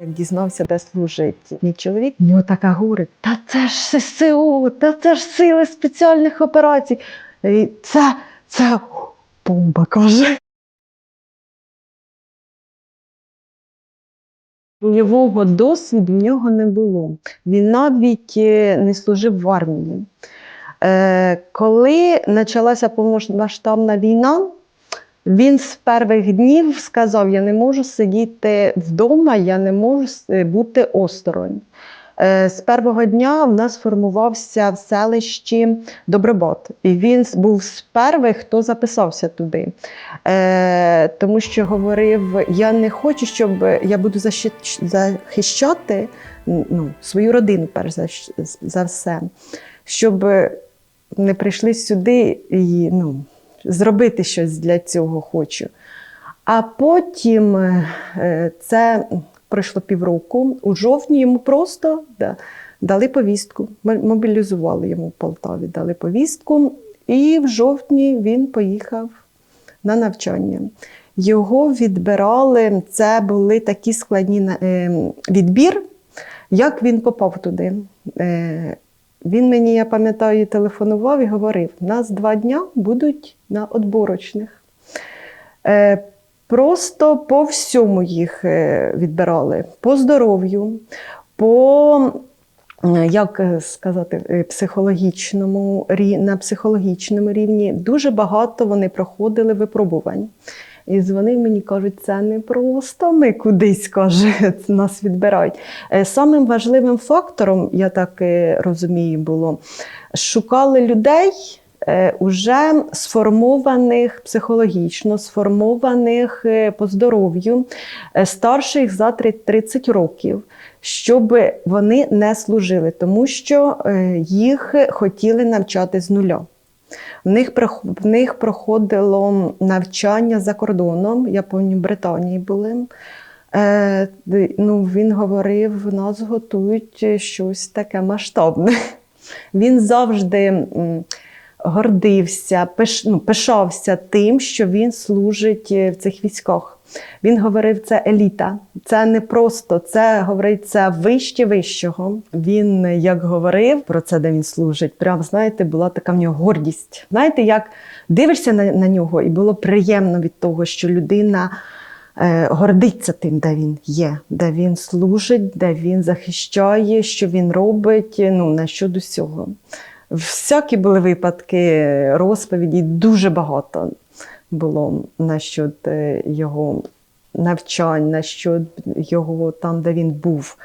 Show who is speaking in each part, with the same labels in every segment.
Speaker 1: Як дізнався, де служить мій чоловік, в нього така говорить: та це ж ССО, та це ж сили спеціальних операцій. І це, це бомба каже. Бойового досвіду в нього не було. Він навіть е, не служив в армії. Е, коли почалася повномасштабна війна, він з перших днів сказав: Я не можу сидіти вдома, я не можу бути осторонь. Е, З першого дня в нас формувався в селищі Добробат. І він був з перших, хто записався туди. Е, тому що говорив: я не хочу, щоб я буду захищати ну, свою родину, перш за все, щоб не прийшли сюди і ну, зробити щось для цього хочу. А потім е, це пройшло півроку. У жовтні йому просто да, дали повістку. Мобілізували йому в Полтаві, дали повістку, і в жовтні він поїхав на навчання. Його відбирали, це були такі складні е, відбір, як він попав туди. Він мені, я пам'ятаю, телефонував і говорив: нас два дня будуть на отборочних. Е, Просто по всьому їх е, відбирали: по здоров'ю, по е, як сказати, психологічному на психологічному рівні дуже багато вони проходили випробувань. І дзвонив мені, кажуть, це не просто ми кудись каже, нас відбирають. Е, Самим важливим фактором, я так розумію, було шукали людей. е, Уже сформованих психологічно, сформованих е, по здоров'ю, старших за три- 30 років, щоб вони не служили, тому що їх хотіли навчати з нуля. В них, проходило навчання за кордоном, я пам'ятаю, в Британії були. Е, ну, він говорив, нас готують щось таке масштабне. Він завжди гордився, пиш, ну, пишався тим, що він служить е, в цих військах. Він говорив, це еліта, це не просто, це говорить, це вище вищого. Він е, як говорив про це, де він служить, прям знаєте, була така в нього гордість. Знаєте, як дивишся на, на нього, і було приємно від того, що людина е, гордиться тим, де він є, де він служить, де він захищає, що він робить, ну на щодо всього. Всякі були випадки розповіді, дуже багато було насчет його навчань, насчет його там, де він був.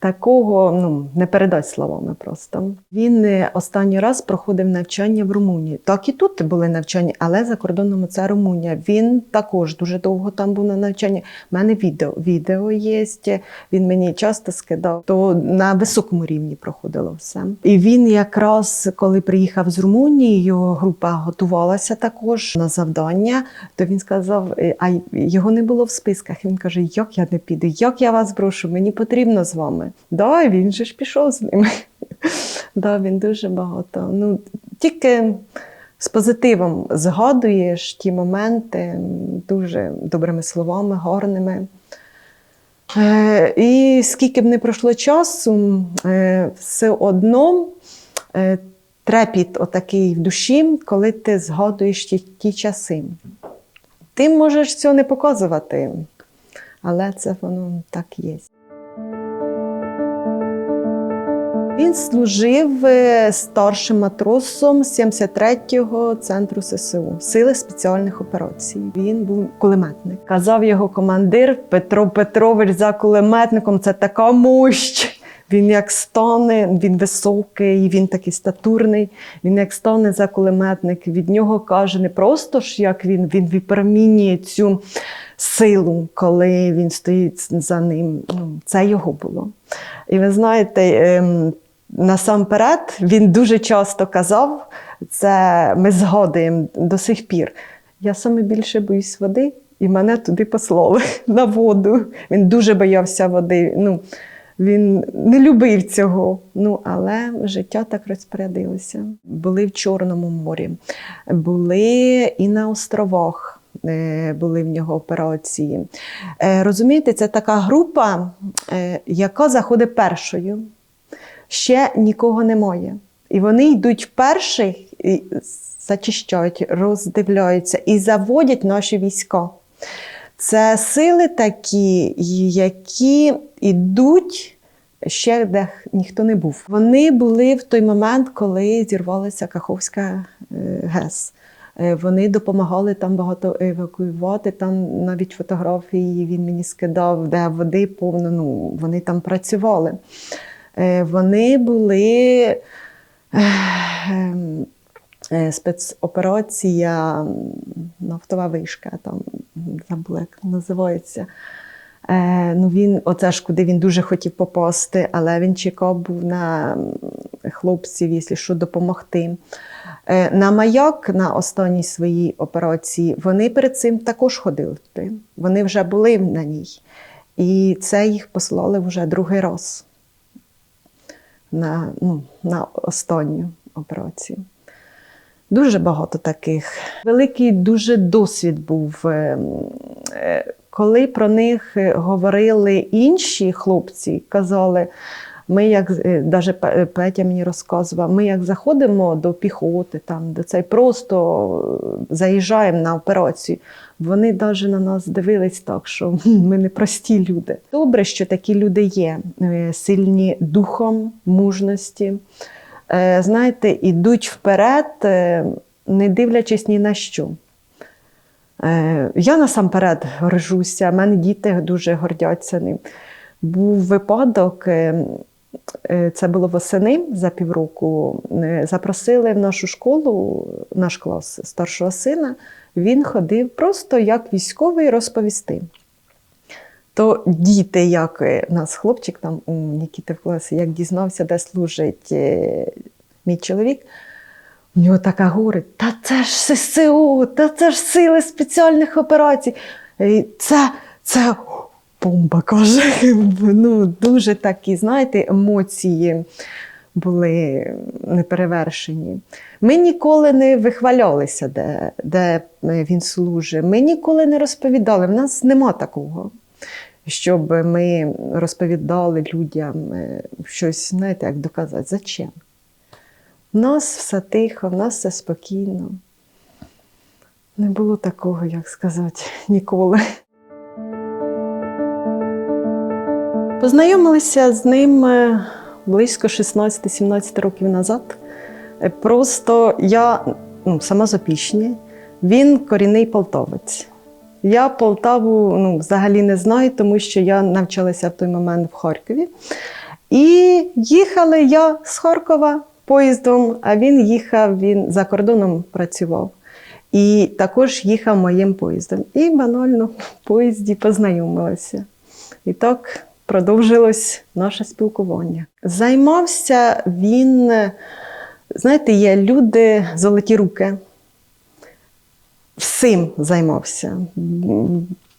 Speaker 1: Такого ну, не передасть словами просто. Він е, останній раз проходив навчання в Румунії. Так і тут були навчання, але за кордоном це Румунія. Він також дуже довго там був на навчанні. У мене відео, відео є, він мені часто скидав, то на високому рівні проходило все. І він якраз, коли приїхав з Румунії, його група готувалася також на завдання, то він сказав, е, а його не було в списках. Він каже: Як я не піду, як я вас брошу, мені потрібно з вами. Да, він же ж пішов з ними. Да, він дуже багато. Ну, тільки з позитивом згадуєш ті моменти дуже добрими словами, гарними. Е, і скільки б не пройшло часу, е, все одно е, трепіт отакий в душі, коли ти згадуєш ті, ті часи. Ти можеш цього не показувати, але це воно так є. Він служив е, старшим матросом 73-го центру ССУ Сили спеціальних операцій. Він був кулеметник. Казав його командир Петро Петрович за кулеметником. Це така мощь. Він як стане, він високий, він такий статурний. Він як стане за кулеметник. Від нього каже, не просто ж як він, він випромінює цю силу, коли він стоїть за ним. Ну, це його було. І ви знаєте, ем, насамперед він дуже часто казав, це ми згадуємо до сих пір. Я саме більше боюсь води, і мене туди послали на воду. Він дуже боявся води. Ну, він не любив цього. Ну, але життя так розпорядилося. Були в Чорному морі, були і на островах. е, були в нього операції. Е, Розумієте, це така група, е, яка заходить першою. Ще нікого немає. І вони йдуть перших, і роздивляються і заводять наші війська. Це сили такі, які йдуть ще де ніхто не був. Вони були в той момент, коли зірвалася Каховська е, ГЕС. Е, Вони допомагали там багато евакуювати. Там навіть фотографії він мені скидав, де води повно. Ну, вони там працювали. Е, Вони були ем, е, спецоперація нафтова вишка, там забула, як називається. Е, ну він, оце ж куди він дуже хотів попасти, але він чекав був на хлопців, якщо що, допомогти. На маяк на останній своїй операції вони перед цим також ходили. Вони вже були на ній. І це їх послали вже другий раз на, ну, на останню операцію. Дуже багато таких. Великий дуже досвід був. е, е, Коли про них е, говорили інші хлопці, казали, ми як навіть Петя мені розказував, ми як заходимо до піхоти, там, до цей просто заїжджаємо на операцію. Вони навіть на нас дивились так, що ми не прості люди. Добре, що такі люди є, е, сильні духом, мужності. Е, Знаєте, ідуть вперед, е, не дивлячись ні на що. Я насамперед горжуся, мене діти дуже гордяться ним. Був випадок, це було восени за півроку. е, Запросили в нашу школу, наш клас старшого сина. Він ходив просто як військовий розповісти. То діти, як е, нас хлопчик там у Нікіти в класі, як дізнався, де служить е, мій чоловік, у нього така говорить: та це ж ССО, та це ж сили спеціальних операцій. Це, це бомба, каже. Ну, дуже такі, знаєте, емоції були неперевершені. Ми ніколи не вихвалялися, де, де він служить. Ми ніколи не розповідали. В нас нема такого. Щоб ми розповідали людям е, щось, знаєте, як доказати, зачем? У нас все тихо, в нас все спокійно. Не було такого, як сказати, ніколи. Познайомилися з ним е, близько 16-17 років назад. Е, Просто я ну, сама з Опішні, він корінний полтавець. Я Полтаву ну, взагалі не знаю, тому що я навчалася в той момент в Харкові. І їхала я з Харкова поїздом, а він їхав, він за кордоном працював. І також їхав моїм поїздом. І банально в поїзді познайомилася. І так продовжилось наше спілкування. Займався він, знаєте, є люди золоті руки. Всім займався.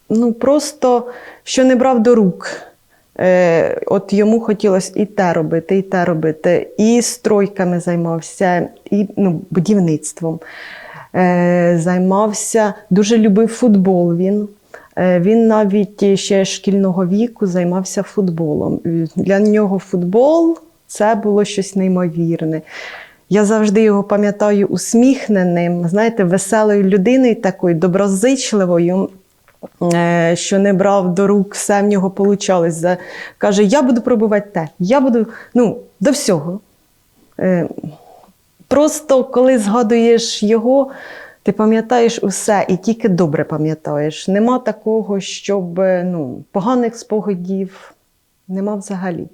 Speaker 1: Ну, просто що не брав до рук. Е, от йому хотілося і те робити, і те робити, і стройками займався, і ну, будівництвом. Е, займався, дуже любив футбол він. Е, Він навіть ще шкільного віку займався футболом. Для нього футбол це було щось неймовірне. Я завжди його пам'ятаю усміхненим, знаєте, веселою людиною, такою доброзичливою, е, що не брав до рук, все в нього вийшло. Каже, я буду пробувати те, я буду ну, до всього. Е, Просто коли згадуєш його, ти пам'ятаєш усе і тільки добре пам'ятаєш. Нема такого, щоб ну, поганих спогадів нема взагалі.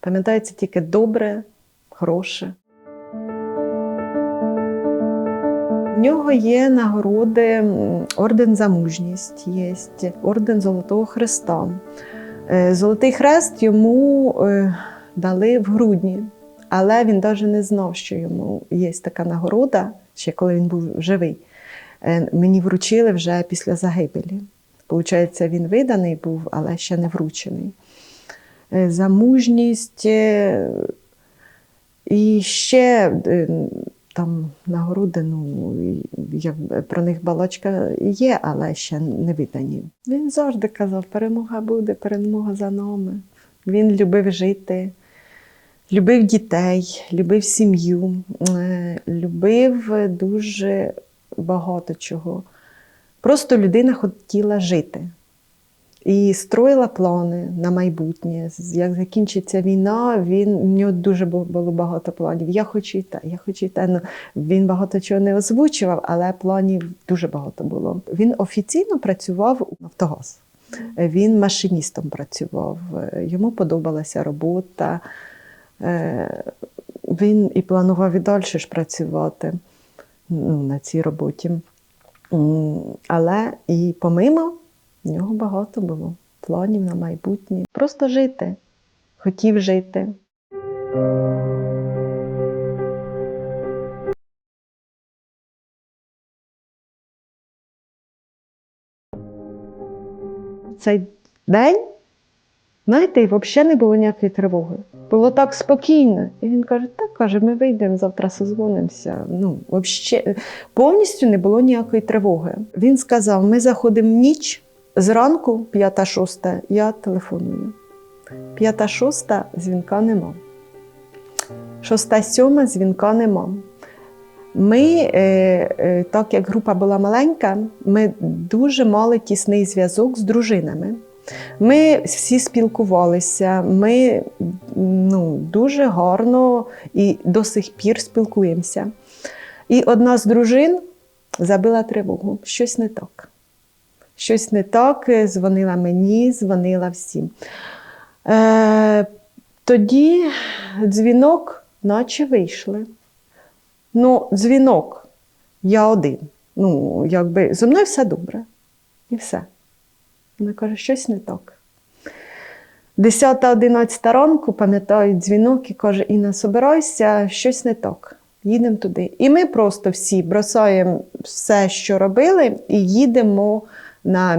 Speaker 1: Пам'ятається тільки добре, хороше. У нього є нагороди, орден за мужність, є орден Золотого Хреста. Е, Золотий хрест йому е, дали в грудні, але він навіть не знав, що йому є така нагорода, ще коли він був живий. Е, Мені вручили вже після загибелі. Получається, він виданий був, але ще не вручений. Е, За мужність. е, І ще там нагороди, ну, як про них балачка є, але ще не видані. Він завжди казав, перемога буде, перемога за нами. Він любив жити, любив дітей, любив сім'ю, любив дуже багато чого. Просто людина хотіла жити і строїла плани на майбутнє. Як закінчиться війна, він в нього дуже було багато планів. Я хочу те, я хочу те. Ну, він багато чого не озвучував, але планів дуже багато було. Він офіційно працював у Нафтогаз. Він машиністом працював. Е, Йому подобалася робота. Е, Він і планував і далі ж працювати ну, на цій роботі. Але і помимо в нього багато було планів на майбутнє. Просто жити. Хотів жити. Цей день, знаєте, і взагалі не було ніякої тривоги. Було так спокійно. І він каже: так каже, ми вийдемо завтра, созвонимося. Ну, вообще, повністю не було ніякої тривоги. Він сказав: ми заходимо в ніч, зранку, п'ята-шоста, я телефоную. П'ята-шоста дзвінка нема. Шоста-сьома дзвінка нема. Ми, е, е, так як група була маленька, ми дуже мали тісний зв'язок з дружинами. Ми всі спілкувалися, ми ну, дуже гарно і до сих пір спілкуємося. І одна з дружин забила тривогу. Щось не так. Щось не так, дзвонила мені, дзвонила всім. Е, тоді дзвінок, наче вийшли. Ну, дзвінок, я один. Ну, якби зі мною все добре. І все. Вона каже, щось не так. 10-11 ранку, пам'ятаю, дзвінок і каже: Інна, собирайся, щось не так. Їдемо туди. І ми просто всі бросаємо все, що робили, і їдемо на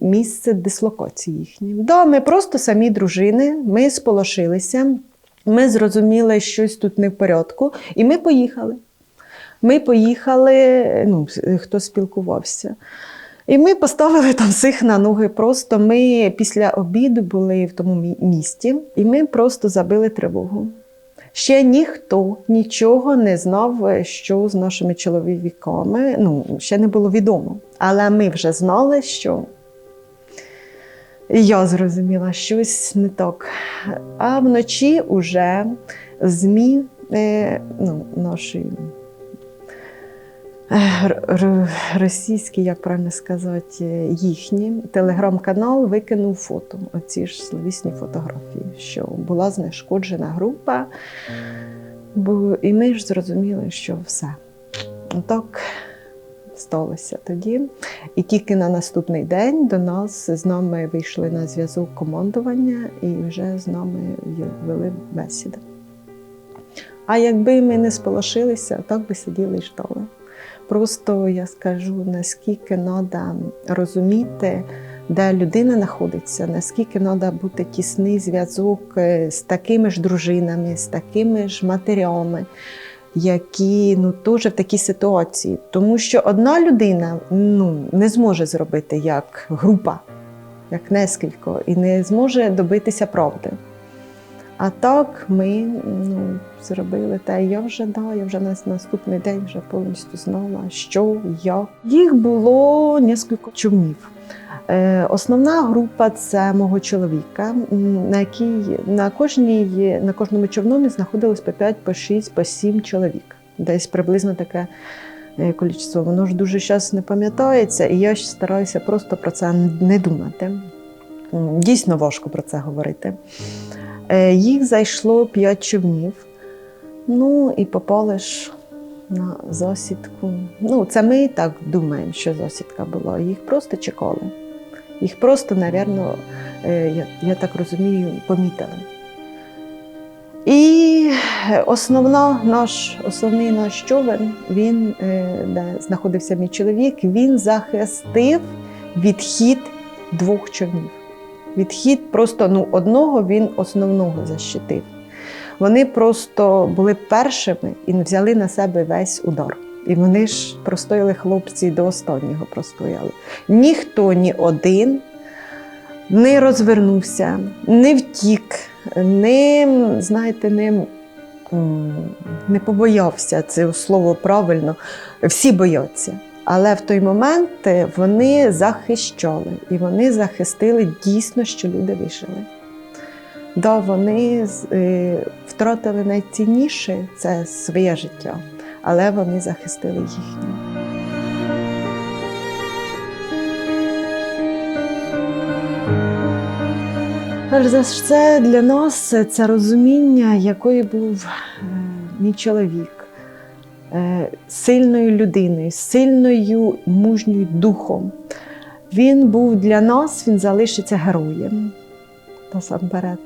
Speaker 1: місце дислокації їхнє. Да, ми просто самі дружини, ми сполошилися, ми зрозуміли, що щось тут не в порядку, і ми поїхали. Ми поїхали, ну, хто спілкувався. І ми поставили там всіх на ноги. Просто ми після обіду були в тому місті, і ми просто забили тривогу. Ще ніхто нічого не знав, що з нашими чоловіками. Ну, ще не було відомо. Але ми вже знали, що я зрозуміла, щось не так. А вночі вже ЗМІ е, ну, наші р- р- російські, як правильно сказати, е, їхні телеграм-канал викинув фото, оці ж словісні фотографії, що була знешкоджена група. Бо, і ми ж зрозуміли, що все. Так сталося тоді. І тільки на наступний день до нас з нами вийшли на зв'язок командування і вже з нами вели бесіди. А якби ми не сполошилися, так би сиділи і ждали. Просто я скажу, наскільки треба розуміти, де людина знаходиться, наскільки треба бути тісний зв'язок е, з такими ж дружинами, з такими ж матерями, які ну, теж в такій ситуації. Тому що одна людина ну, не зможе зробити як група, як нескілько, і не зможе добитися правди. А так ми ну, зробили те. Я вже да, я вже на наступний день вже повністю знала, що як. Їх було кілька човнів. Е, Основна група це мого чоловіка, на якій на кожній на кожному човномі знаходилось по 5, по 6, по 7 чоловік. Десь приблизно таке е, кількість. Воно ж дуже зараз не пам'ятається, і я ж стараюся просто про це не думати. Дійсно важко про це говорити. Е, Їх зайшло 5 човнів. Ну і попали ж на засідку. Ну, це ми і так думаємо, що засідка була. Їх просто чекали. Їх просто, напевно, я, я так розумію, помітили. І основна наш, основний наш човен, він, е, де знаходився мій чоловік, він захистив відхід двох човнів. Відхід просто ну, одного він основного защитив. Вони просто були першими і взяли на себе весь удар. І вони ж простояли хлопці до останнього простояли. Ніхто ні один не розвернувся, не втік, не, знаєте, не, не побоявся це слово правильно. Всі бояться. Але в той момент е, вони захищали, і вони захистили дійсно, що люди вижили. Да, вони е, втратили найцінніше це своє життя, але вони захистили їхнє. Перш за все, для нас це розуміння, якою був е, мій чоловік, сильною людиною, сильною мужньою духом. Він був для нас, він залишиться героєм насамперед.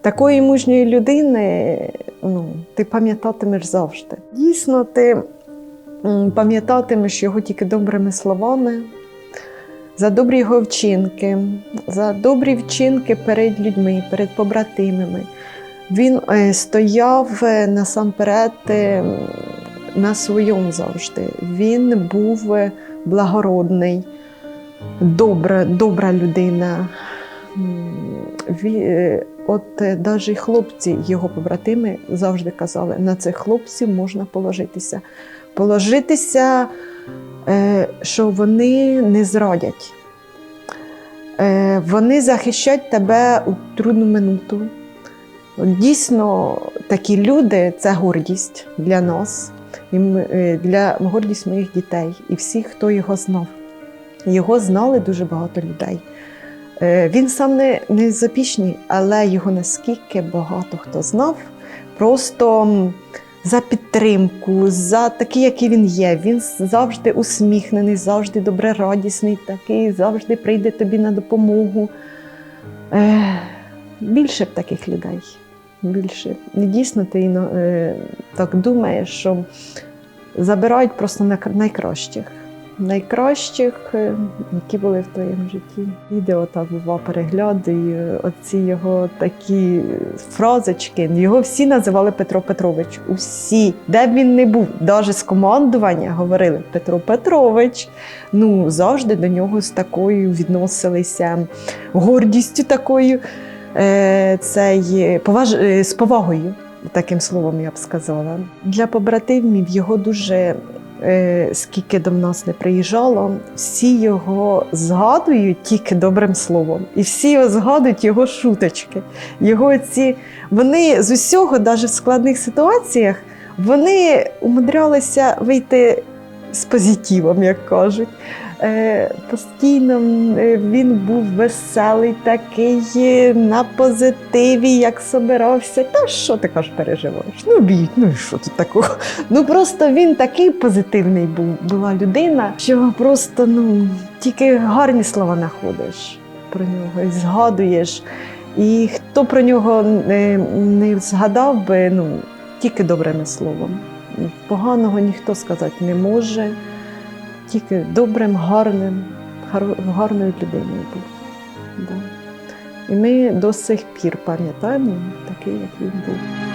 Speaker 1: Такої мужньої людини ну, ти пам'ятатимеш завжди. Дійсно, ти пам'ятатимеш його тільки добрими словами, за добрі його вчинки, за добрі вчинки перед людьми, перед побратимами. Він е, стояв е, насамперед е, на своєму завжди. Він був благородний, добра, добра людина. От навіть хлопці, його побратими, завжди казали, на цих хлопців можна положитися. Положитися, що вони не зрадять. Вони захищать тебе у трудну минуту. Дійсно, такі люди це гордість для нас, і ми- е, для гордість моїх дітей і всіх, хто його знав. Його знали дуже багато людей. Е, Він сам не, не запічний, але його наскільки багато хто знав, просто за підтримку, за такий, який він є. Він завжди усміхнений, завжди добрерадісний, такий, завжди прийде тобі на допомогу. Е, більше б таких людей. Більше. І Дійсно, ти е, так думаєш, що забирають просто най- найкращих. Найкращих, е, які були в твоєму житті. Відео так бува переглядаю, оці його такі фразочки. Його всі називали Петро Петрович. Усі, де б він не був, навіть з командування говорили Петро Петрович. Ну, завжди до нього з такою відносилися гордістю такою, е, цей, поваж... е, з повагою, таким словом я б сказала. Для побратимів його дуже е, скільки до нас не приїжджало, всі його згадують тільки добрим словом. І всі згадують його шуточки. Його ці, вони з усього, навіть в складних ситуаціях, вони умудрялися вийти з позитивом, як кажуть. Е, постійно е, він був веселий, такий е, на позитиві, як собирався. Та що ти кажеш, переживаєш? Ну, б'ють, ну і що тут такого? Ну просто він такий позитивний був, була людина, що просто ну, тільки гарні слова знаходиш про нього і згадуєш. І хто про нього не, не згадав би, ну, тільки добрими словом. Поганого ніхто сказати не може, тільки добрим, гарним, гарною людиною був. Да. І ми до сих пір пам'ятаємо такий, як він був.